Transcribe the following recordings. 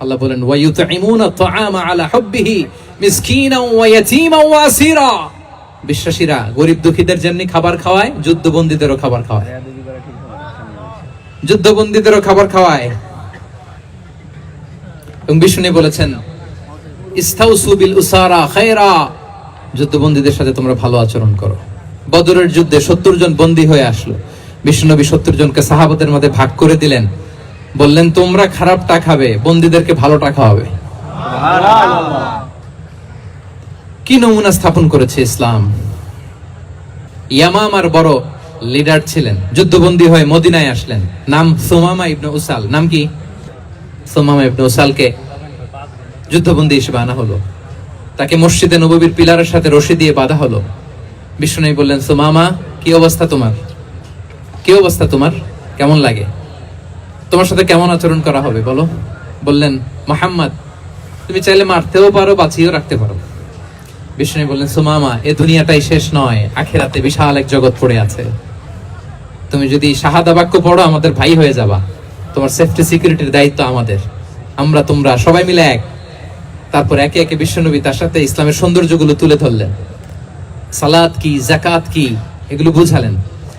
আল্লাহ বলেন, ওয়ায়ুতঈমুনা তাআমা আলা হুব্বিহি, মিসকিনাও ওয়া ইয়াতীমান ওয়া আসীরা। বিশ্বাসীরা, গরিব দুঃখীদের যেমনি খাবার খাওয়ায়, যুদ্ধবন্দীদেরও খাবার খাওয়ায়। যুদ্ধবন্দীদেরও খাবার খাওয়ায়। এবং বিষ্ণু বলেছেন, ইস্তাউসু বিল উসারা খায়রা। যুদ্ধবন্দীদের সাথে তোমরা ভালো আচরণ করো। বদরের যুদ্ধে সত্তর জন বন্দী হয়ে আসলো। বিষ্ণুনবী সত্তর জনকে সাহাবাদের মধ্যে ভাগ করে দিলেন। বললেন তোমরা খারাপটা খাবে বন্দীদেরকে ভালোটা খাওয়াবে। কি নমুনা স্থাপন করেছে ইসলাম? ইয়ামামার বড় লিডার ছিলেন যুদ্ধবন্দী হয়ে মদিনায় আসলেন। নাম সোমামা ইবনে উসাল। নাম কি? সোমামা ইবনে উসালকে যুদ্ধবন্দী হিসেবে আনা হলো। তাকে মসজিদে নববীর পিলারের সাথে রশি দিয়ে বাঁধা হলো। বিষ্ণু বললেন সোমামা কি অবস্থা তোমার? কি অবস্থা তোমার? কেমন লাগে? তোমার সাথে কেমন আচরণ করা হবে, বলো? বললেন, মোহাম্মদ, তুমি চাইলে মারতেও পারো, বাঁচিয়েও রাখতে পারো। বিষ্ণু বললেন, সুমামা, এ দুনিয়াটাই শেষ নয়, আখেরাতে বিশাল এক জগৎ পড়ে আছে। তুমি যদি শাহাদা বাক্য পড়ো, আমাদের ভাই হয়ে যাবা। তোমার সেফটি সিকিউরিটির দায়িত্ব আমাদের। আমরা, তোমরা সবাই মিলে এক। তারপর একে একে বিশ্বনবী তার সাথে ইসলামের সৌন্দর্যগুলো তুলে ধরলেন। সালাদ কি জাকাত কি, এগুলো বুঝালেন।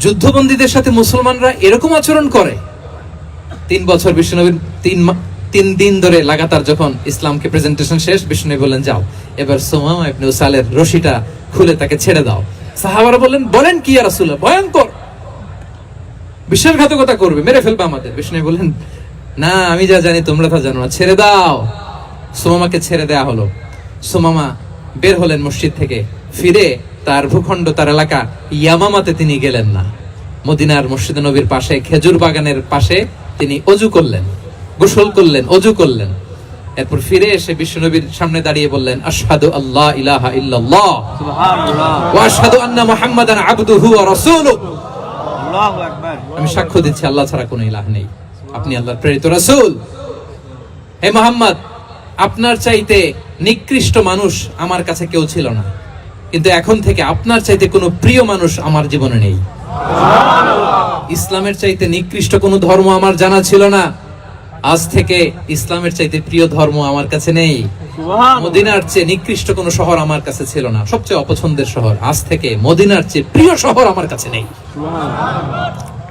যুদ্ধবন্দীদের সাথে মুসলমানরা এরকম আচরণ করে। তিন বছর বিষ্ণুনবীর তিন তিন দিন ধরে লাগাতার যখন ইসলামকে প্রেজেন্টেশন শেষ বিষ্ণু বললেন, যাও। এবার সোমামা ইবনে উসালের রশিটা খুলে তাকে ছেড়ে দাও। সাহাবারা বললেন, বলেন কি আর রাসূলুল্লাহ? ভয়ঙ্কর। বিশ্বাসঘাতকতা করবে, মেরে ফেলবে আমাদের। বিষ্ণু বললেন, না, আমি যা জানি তোমরা তা জানো না। ছেড়ে দাও। সোমামাকে ছেড়ে দেয়া হলো। সোমামা বের হলেন মসজিদ থেকে, ফিরে তার ভূখণ্ড তার এলাকা ইয়ামামাতে তিনি গেলেন না। মদিনার মসজিদ নবীর পাশে খেজুর বাগানের পাশে তিনি অজু করলেন গোসল করলেন অজু করলেন। এরপর ফিরে এসে বিশ্বনবীর সামনে দাঁড়িয়ে বললেন আশহাদু আল্লাহ ইলাহা ইল্লাল্লাহ ওয়া আশহাদু আন্না মুহাম্মাদান আবদুহু ওয়া রাসূলুহু। আল্লাহু আকবার। আমি সাক্ষ্য দিচ্ছি আল্লাহ ছাড়া কোনো ইলাহ নেই। আপনি আল্লাহর প্রেরিত রাসূল। হে মোহাম্মদ আপনার চাইতে নিকৃষ্ট মানুষ আমার কাছে কেউ ছিল না। কিন্তু এখন থেকে আপনার চাইতে কোনো প্রিয় মানুষ আমার জীবনে নেই। ইসলামের চাইতে নিকৃষ্ট কোনো ধর্ম আমার জানা ছিল না। আজ থেকে ইসলামের চাইতে প্রিয় ধর্ম আমার কাছে নেই। মদিনার চেয়ে নিকৃষ্ট কোনো শহর আমার কাছে ছিল না। সবচেয়ে অপছন্দের শহর আজ থেকে মদিনার চেয়ে প্রিয় শহর আমার কাছে নেই।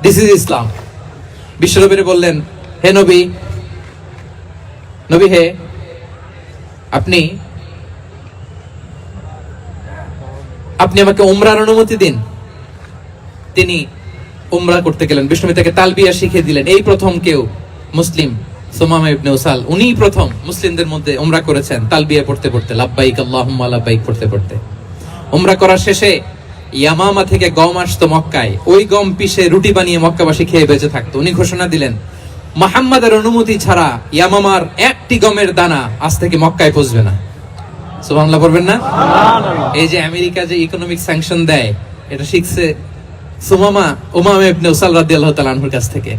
দিস ইজ ইসলাম বিশ্বনবীর বললেন হে নবী নবী হে আপনি আপনি আমাকে উমরার অনুমতি দিন। তিনি উমরা করতে গেলেন। বিষ্ণুবী তাকে তালবিয়া শিখিয়ে দিলেন। এই প্রথম কেউ মুসলিম, সোমামা ইবনে উনিই প্রথম মুসলিমদের মধ্যে করেছেন তালবিয়া পড়তে পড়তে। পড়তে পড়তে। করার শেষে ইয়ামামা থেকে গম আসতো মক্কায়। ওই গম পিষে রুটি বানিয়ে মক্কাবাসী খেয়ে বেঁচে থাকতো। উনি ঘোষণা দিলেন, মোহাম্মদের অনুমতি ছাড়া ইয়ামামার একটি গমের দানা আজ থেকে মক্কায় পৌঁছবে না। পড়বেন না? এই যে আমেরিকা যে ইকোনমিক স্যাংশন দেয়, এটা শিখছে সুমামা কাছ থেকে।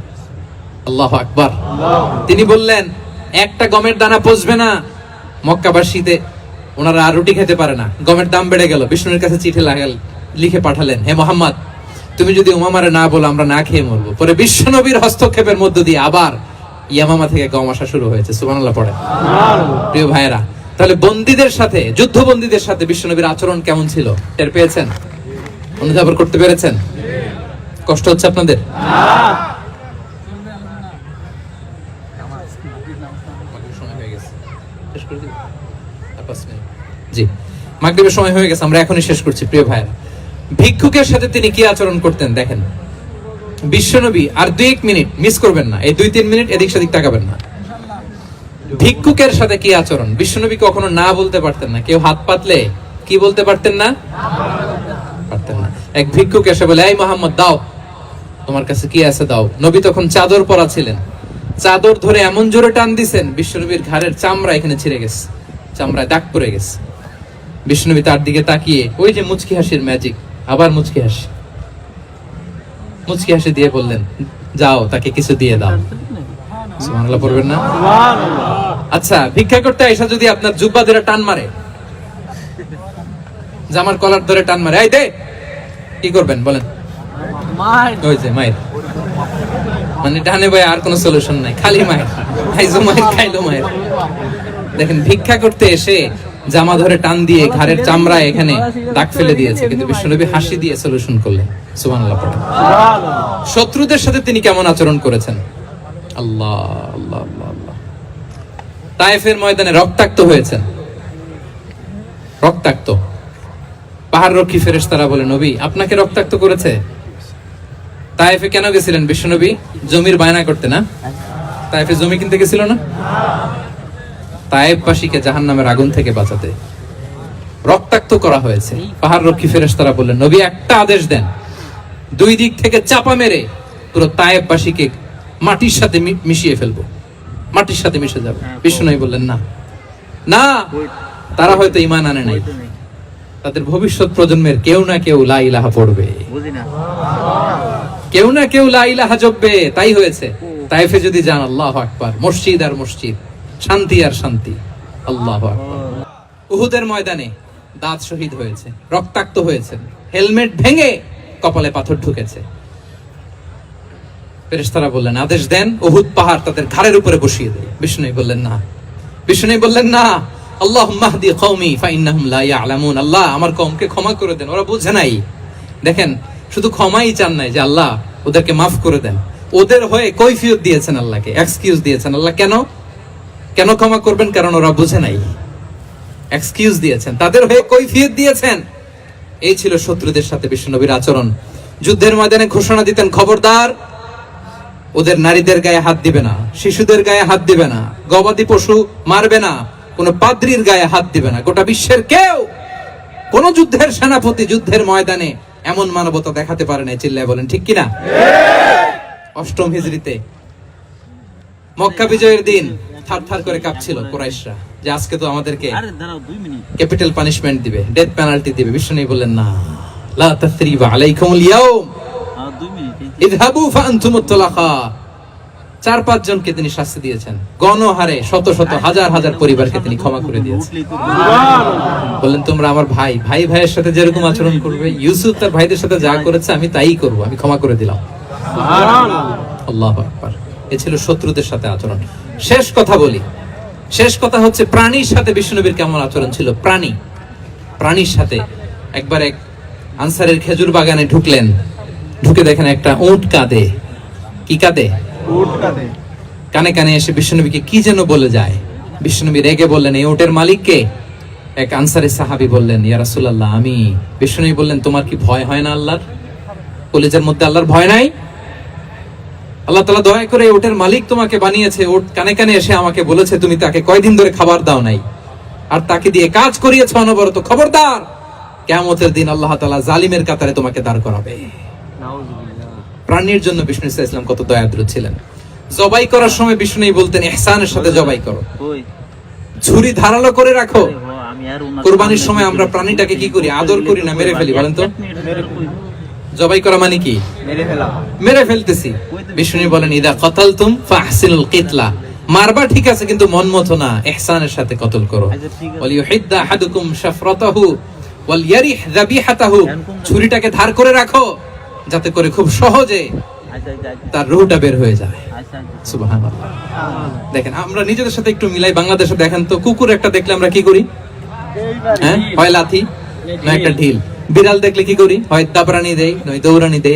আকবার। তিনি বললেন, একটা গমের দানা পচবে না, মক্কাবাসীতে ওনারা আর রুটি খেতে পারে না। গমের দাম বেড়ে গেল। বিষ্ণুর কাছে চিঠি লাগাল, লিখে পাঠালেন, হে মোহাম্মদ, তুমি যদি উমামারে না বলো, আমরা না খেয়ে মরবো। পরে বিশ্বনবীর হস্তক্ষেপের মধ্য দিয়ে আবার ইয়ামামা থেকে গম আসা শুরু হয়েছে। সুবহানাল্লাহ পড়ে প্রিয় ভাইয়েরা তাহলে বন্দীদের সাথে, যুদ্ধবন্দীদের সাথে বিশ্বনবীর আচরণ কেমন ছিল? টের পেয়েছেন? অনুধাবন করতে পেরেছেন? কষ্ট হচ্ছে আপনাদের। জি। সময় হয়ে গেছে, আমরা এখনই শেষ করছি, প্রিয় ভাইয়েরা। ভিক্ষুকের সাথে তিনি কি আচরণ করতেন, দেখেন। বিশ্বনবী আর দুই এক মিনিট মিস করবেন না। এই দুই তিন মিনিট এদিক সেদিক তাকাবেন না। ভিক্ষুকের সাথে কি আচরণ? বিশ্বনবী কখনো না বলতে পারতেন না। কেউ হাত পাতলে কি বলতে পারতেন না? পারতেন না। এক ভিক্ষুক এসে বলে, এই মোহাম্মদ, দাও। তোমার কাছে কি আছে দাও? নবী তখন চাদর পরা ছিলেন। চাদর ধরে এমন জোরে টান দিছেন, বিশ্বনবীর ঘাড়ের চামড়া এখানে ছিঁড়ে গেছে। চামড়ায় দাগ পড়ে গেছে। বিষ্ণুবী তার দিকে তাকিয়ে, ওই যে মুচকি হাসির ম্যাজিক আবার মুচকি হাসি। মুচকি হাসি দিয়ে বললেন, যাও, তাকে কিছু দিয়ে দাও। আচ্ছা ভিক্ষা করতে এসে যদি আপনার জুব্বা ধরে টান মারে, জামার কলার ধরে টান মারে কি করবেন বলেন? মায়ের। মানে ডানে ভাই আর কোনো সলিউশন নাই, খালি মায়ের। মায়ের, খাইলো মায়ের। দেখেন, ভিক্ষা করতে এসে জামা ধরে টান দিয়ে ঘাড়ের চামড়া এখানে দাগ ফেলে দিয়েছে, কিন্তু বিশ্বনবী হাসি দিয়ে সলিউশন করলেন। সুবহানাল্লাহ শত্রুদের সাথে তিনি কেমন আচরণ করেছেন? আল্লাহ আল্লাহ আল্লাহ আল্লাহ। তায়েফের ময়দানে রক্তাক্ত হয়েছেন। রক্তাক্ত। পাহাড় রক্ষী ফেরেশতারা বলে, নবী, আপনাকে রক্তাক্ত করেছে? তায়েফে কেন গেছিলেন? বিশ্বনবী জমির বায়না করতে, না? তায়েফে জমি কিনতে গেছিল না? তায়েববাসীকে জাহান্নামের আগুন থেকে বাঁচাতে। রক্তাক্ত করা হয়েছে। পাহাড় রক্ষী ফেরেশতারা বললেন, নবী, একটা আদেশ দেন। দুই দিক থেকে চাপা মেরে পুরো তায়েববাসীকে মাটির সাথে মিশিয়ে ফেলব। মাটির সাথে মিশে যাবে। বিষ্ণু বললেন না। না তারা হয়তো ইমান আনে নাই। তাদের ভবিষ্যৎ প্রজন্মের কেউ না কেউ লা ইলাহা পড়বে। কেউ না কেউ লা ইলাহা জপবে তাই হয়েছে। তাইফে যদি যান আল্লাহ আকবার। মসজিদ আর মসজিদ শান্তি আর শান্তি আল্লাহ আকবার। উহুদের ময়দানে দাঁত শহীদ হয়েছে রক্তাক্ত হয়েছে। হেলমেট ভেঙে কপালে পাথর ঢুকেছে। ফেরেশতারা বললেন, আদেশ দেন, উহুদ পাহাড় তাদের ঘাড়ের উপরে বসিয়ে দেয়। বিষ্ণু বললেন, না। বিষ্ণু বললেন, না। আল্লাহ মাহদি কওমি ফাইন্নাহুম লা ইয়ালামুন। আল্লাহ আমার কওমকে ক্ষমা করে দেন, ওরা নাই। দেখেন, শুধু ক্ষমাই চান নাই যে আল্লাহ ওদেরকে মাফ করে দেন। ওদের হয়ে কৈফিয়ত দিয়েছেন আল্লাহকে এক্সকিউজ দিয়েছেন। আল্লাহ কেন? কেন ক্ষমা করবেন? কারণ ওরা বুঝে নাই। এক্সকিউজ দিয়েছেন। তাদের হয়ে কৈফিয়ত দিয়েছেন। এই ছিল শত্রুদের সাথে বিশ্বনবীর আচরণ। যুদ্ধের ময়দানে ঘোষণা দিতেন খবরদার ওদের নারীদের গায়ে হাত দিবে না শিশুদের গায়ে হাত দিবে না গবাদি পশু মারবে না কোন পাদ্রির গায়ে হাত দিবে না। গোটা বিশ্বের কেউ কোন যুদ্ধের সেনাপতি যুদ্ধের ময়দানে এমন মানবতা দেখাতে পারে না চিল্লায় বলেন ঠিক কিনা? অষ্টম হিজরিতে মক্কা বিজয়ের দিন থার থার করে কাঁপছিল কোরাইশরা যে আজকে তো আমাদেরকে ক্যাপিটাল পানিশমেন্ট দিবে ডেথ পেনাল্টি দিবে বিষ্ণু বললেন না। লা তাসরিবা আলাইকুমুল ইয়াউম। চার পাঁচ জনকে তিনি শাস্তি দিয়েছেন। গণহারে শত শত হাজার হাজার পরিবারকে তিনি ক্ষমা করে দিয়েছেন। বললেন তোমরা আমার ভাই। ভাই ভাইয়ের সাথে যেরকম আচরণ করবে ইউসুফ তার ভাইদের সাথে যা করেছে আমি তাই করব আমি ক্ষমা করে দিলাম। আল্লাহ আকবার। এ ছিল শত্রুদের সাথে আচরণ। শেষ কথা বলি। শেষ কথা হচ্ছে প্রাণীর সাথে বিষ্ণুনবীর কেমন আচরণ ছিল? প্রাণী। প্রাণীর সাথে। একবার এক আনসারের খেজুর বাগানে ঢুকলেন। ঢুকে দেখেন একটা উট কাঁদে। কি কাঁদে? কানে কানে এসে বিষ্ণুনবীকে কি যেন বলে যায়। বিষ্ণুনবী রেগে বললেন এই উটের মালিককে এক আনসারের সাহাবী বললেন ইয়া রাসূলুল্লাহ আমি বিষ্ণুনবী বললেন তোমার কি ভয় হয় না আল্লাহর? কলেজের মধ্যে আল্লাহর ভয় নাই? আল্লাহ তালা দয়া করে ওটের মালিক তোমাকে বানিয়েছে। ওট কানে কানে এসে আমাকে বলেছে তুমি তাকে কয়দিন ধরে খাবার দাও নাই। আর তাকে দিয়ে কাজ করিয়েছে অনবরত। খবরদার কেমতের দিন আল্লাহ তালা জালিমের কাতারে তোমাকে দাঁড় করাবে। প্রাণীর জন্য বিষ্ণু ইসা ইসলাম কত দয়াদ্র ছিলেন। জবাই করার সময় বিষ্ণু বলতেন এহসানের সাথে জবাই করো। ছুরি ধারালো করে রাখো। কোরবানির সময় আমরা প্রাণীটাকে কি করি? আদর করি না? মেরে ফেলি বলেন তো? জবাই করা মানে কি? মেরে ফেলতেছি। বিষ্ণু বলেন ইদা কতালতুম ফাহসিনুল কিতলা। মারবা ঠিক আছে কিন্তু মন মতো না। ইহসানের সাথে কতল করো। আচ্ছা, ঠিক আছে। ওয়াল ইউহিদ্দা আহাদুকুম শাফরাতাহু ওয়াল ইয়ারিহ যাবিহাতাহু ছুরিটাকে ধার করে রাখো। যাতে করে খুব সহজে আচ্ছা আচ্ছা আচ্ছা, তার রুহটা বের হয়ে যায়। দেখেন আমরা নিজেদের সাথে একটু মিলাই বাংলাদেশে দেখেন তো কুকুর একটা দেখলে আমরা কি করি? হ্যাঁ হয় লাথি না একটা ঢিল। বিড়াল দেখলে কি করি? হয় দাবরানি দেই নয় দৌড়ানি দেই।